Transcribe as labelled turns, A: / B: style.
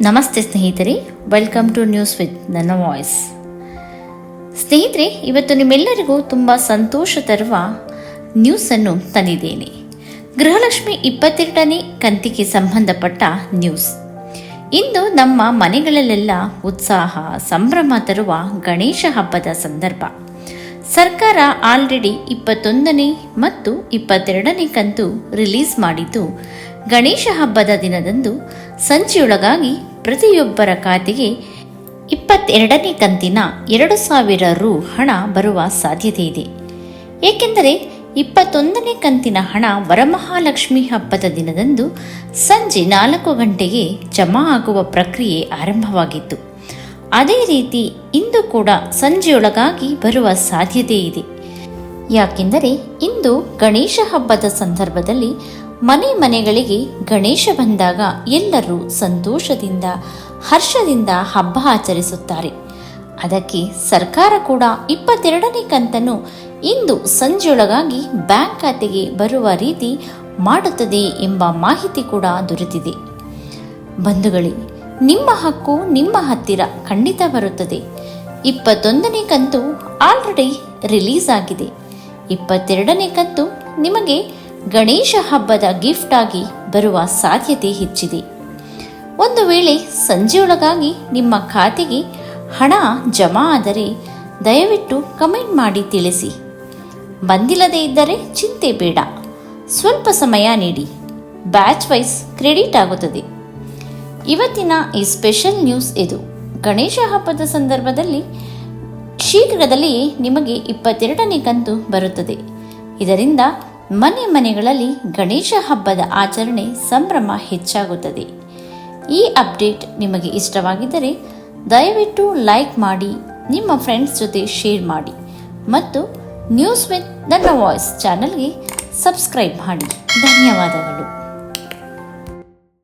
A: ನಮಸ್ತೆ ಸ್ನೇಹಿತರೆ welcome to news with ನನ್ನ ವಾಯ್ಸ್ ಸ್ನೇಹಿತರೆ, ಇವತ್ತು ನಿಮ್ಮೆಲ್ಲರಿಗೂ ತುಂಬ ಸಂತೋಷ ತರುವ ನ್ಯೂಸನ್ನು ತಂದಿದ್ದೇನೆ. ಗೃಹಲಕ್ಷ್ಮಿ ಇಪ್ಪತ್ತೆರಡನೇ ಕಂತಿಗೆ ಸಂಬಂಧಪಟ್ಟ ನ್ಯೂಸ್ ಇಂದು ನಮ್ಮ ಮನೆಗಳಲ್ಲೆಲ್ಲ ಉತ್ಸಾಹ, ಸಂಭ್ರಮ ತರುವ ಗಣೇಶ ಹಬ್ಬದ ಸಂದರ್ಭ. ಸರ್ಕಾರ ಆಲ್ರೆಡಿ ಇಪ್ಪತ್ತೊಂದನೇ ಮತ್ತು ಇಪ್ಪತ್ತೆರಡನೇ ಕಂತು ರಿಲೀಸ್ ಮಾಡಿದ್ದು ಗಣೇಶ ಹಬ್ಬದ ದಿನದಂದು ಸಂಜೆಯೊಳಗಾಗಿ ಪ್ರತಿಯೊಬ್ಬರ ಖಾತೆಗೆ ಇಪ್ಪತ್ತೆರಡನೇ ಕಂತಿನ ಎರಡು ಸಾವಿರ ರು ಹಣ ಬರುವ ಸಾಧ್ಯತೆ ಇದೆ. ಏಕೆಂದರೆ ಇಪ್ಪತ್ತೊಂದನೇ ಕಂತಿನ ಹಣ ವರಮಹಾಲಕ್ಷ್ಮಿ ಹಬ್ಬದ ದಿನದಂದು ಸಂಜೆ ನಾಲ್ಕು ಗಂಟೆಗೆ ಜಮಾ ಆಗುವ ಪ್ರಕ್ರಿಯೆ ಆರಂಭವಾಗಿತ್ತು. ಅದೇ ರೀತಿ ಇಂದು ಕೂಡ ಸಂಜೆಯೊಳಗಾಗಿ ಬರುವ ಸಾಧ್ಯತೆ ಇದೆ. ಯಾಕೆಂದರೆ ಇಂದು ಗಣೇಶ ಹಬ್ಬದ ಸಂದರ್ಭದಲ್ಲಿ ಮನೆ ಮನೆಗಳಿಗೆ ಗಣೇಶ ಬಂದಾಗ ಎಲ್ಲರೂ ಸಂತೋಷದಿಂದ, ಹರ್ಷದಿಂದ ಹಬ್ಬ ಆಚರಿಸುತ್ತಾರೆ. ಅದಕ್ಕೆ ಸರ್ಕಾರ ಕೂಡ ಇಪ್ಪತ್ತೆರಡನೇ ಕಂತನ್ನು ಇಂದು ಸಂಜೆಯೊಳಗಾಗಿ ಬ್ಯಾಂಕ್ ಖಾತೆಗೆ ಬರುವ ರೀತಿ ಮಾಡುತ್ತದೆ ಎಂಬ ಮಾಹಿತಿ ಕೂಡ ದೊರೆತಿದೆ. ಬಂಧುಗಳೇ, ನಿಮ್ಮ ಹಕ್ಕು ನಿಮ್ಮ ಹತ್ತಿರ ಖಂಡಿತ ಬರುತ್ತದೆ. ಇಪ್ಪತ್ತೊಂದನೇ ಕಂತು ಆಲ್ರೆಡಿ ರಿಲೀಸ್ ಆಗಿದೆ. ಇಪ್ಪತ್ತೆರಡನೇ ಕಂತು ನಿಮಗೆ ಗಣೇಶ ಹಬ್ಬದ ಗಿಫ್ಟ್ ಆಗಿ ಬರುವ ಸಾಧ್ಯತೆ ಹೆಚ್ಚಿದೆ. ಒಂದು ವೇಳೆ ಸಂಜೆಯೊಳಗಾಗಿ ನಿಮ್ಮ ಖಾತೆಗೆ ಹಣ ಜಮಾ ಆದರೆ ದಯವಿಟ್ಟು ಕಮೆಂಟ್ ಮಾಡಿ ತಿಳಿಸಿ. ಬಂದಿಲ್ಲದೇ ಇದ್ದರೆ ಚಿಂತೆ ಬೇಡ. ಸ್ವಲ್ಪ ಸಮಯ ನೀಡಿ. ಬ್ಯಾಚ್ ವೈಸ್ ಕ್ರೆಡಿಟ್ ಆಗುತ್ತದೆ. ಇವತ್ತಿನ ಈ ಸ್ಪೆಷಲ್ ನ್ಯೂಸ್ ಇದು. ಗಣೇಶ ಹಬ್ಬದ ಸಂದರ್ಭದಲ್ಲಿ ಶೀಘ್ರದಲ್ಲಿಯೇ ನಿಮಗೆ ಇಪ್ಪತ್ತೆರಡನೇ ಕಂತು ಬರುತ್ತದೆ. ಇದರಿಂದ ಮನೆ ಮನೆಗಳಲ್ಲಿ ಗಣೇಶ ಹಬ್ಬದ ಆಚರಣೆ ಸಂಭ್ರಮ ಹೆಚ್ಚಾಗುತ್ತದೆ. ಈ ಅಪ್ಡೇಟ್ ನಿಮಗೆ ಇಷ್ಟವಾಗಿದ್ದರೆ ದಯವಿಟ್ಟು ಲೈಕ್ ಮಾಡಿ, ನಿಮ್ಮ ಫ್ರೆಂಡ್ಸ್ ಜೊತೆ ಶೇರ್ ಮಾಡಿ ಮತ್ತು ನ್ಯೂಸ್ ವಿತ್ ನನ್ನ ವಾಯ್ಸ್ ಚಾನಲ್ಗೆ ಸಬ್ಸ್ಕ್ರೈಬ್ ಮಾಡಿ. ಧನ್ಯವಾದಗಳು.